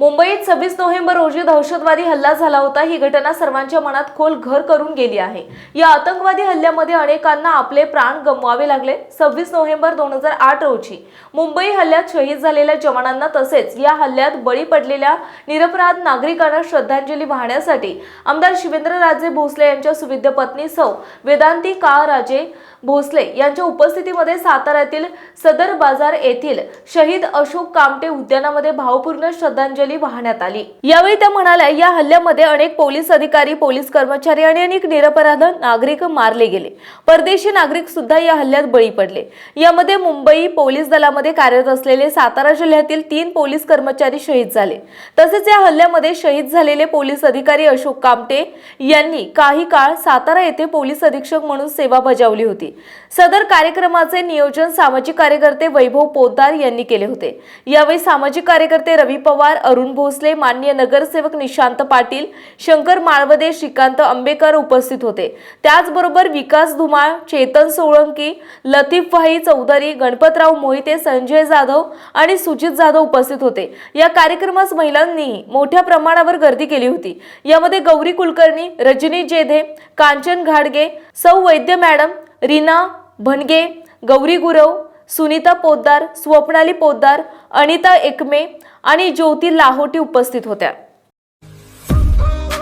मुंबईत सव्वीस नोव्हेंबर रोजी दहशतवादी हल्ला झाला होता. ही घटना सर्वांच्या मनात खोल घर करून गेली आहे. या आतंकवादी हल्ल्यामध्ये अनेकांना आपले प्राण गमवावे लागले. सव्वीस नोव्हेंबर दोन हजार आठ रोजी मुंबई हल्ल्यात शहीद झालेल्या जवानांना तसेच या हल्ल्यात बळी पडलेल्या निरपराध नागरिकांना श्रद्धांजली वाहण्यासाठी आमदार शिवेंद्रराजे भोसले यांच्या सुविद्य पत्नी सौ वेदांती का राजे भोसले यांच्या उपस्थितीमध्ये साताऱ्यातील सदर बाजार येथील शहीद अशोक कामटे उद्यानामध्ये भावपूर्ण श्रद्धांजली वाहण्यात आली. यावेळी त्या म्हणाल्या या हल्ल्यामध्ये अनेक पोलीस अधिकारी पोलीस कर्मचारी आणि अनेक निरपराध नागरिक मारले गेले. परदेशी नागरिक सुद्धा या हल्ल्यात बळी पडले. यामध्ये मुंबई पोलीस दलामध्ये कार्यरत असलेले सातारा जिल्ह्यातील तीन पोलीस कर्मचारी शहीद झाले. तसेच या हल्ल्यामध्ये शहीद झालेले पोलीस अधिकारी अशोक कामटे यांनी काही काळ सातारा येथे पोलीस अधीक्षक म्हणून सेवा बजावली होती. सदर कार्यक्रमाचे नियोजन सामाजिक कार्यकर्ते वैभव पोद्दार यांनी केले होते. यावेळी सामाजिक कार्यकर्ते रवी पवार अरुण भोसले मान्य नगरसेवक निशांत पाटील शंकर माळवदे श्रीकांत आंबेकर उपस्थित होते. त्याचबरोबर विकास धुमाळ चेतन सोळंकी लतीफ भाई चौधरी गणपतराव मोहिते संजय जाधव आणि सुजित जाधव उपस्थित होते. या कार्यक्रमास महिलांनीही मोठ्या प्रमाणावर गर्दी केली होती. यामध्ये गौरी कुलकर्णी रजनी जेधे कांचन घाडगे सौ वैद्य मॅडम रीना भनगे गौरी गुरव सुनीता पोद्दार स्वप्नाली पोद्दार अनिता एकमे आणि ज्योती लाहोटी उपस्थित होत्या.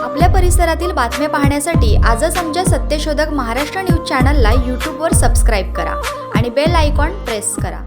आपल्या परिसरातील बातम्या पाहण्यासाठी आजच आमच्या सत्यशोधक महाराष्ट्र न्यूज चॅनलला यूट्यूबवर सबस्क्राईब करा आणि बेल आयकॉन प्रेस करा.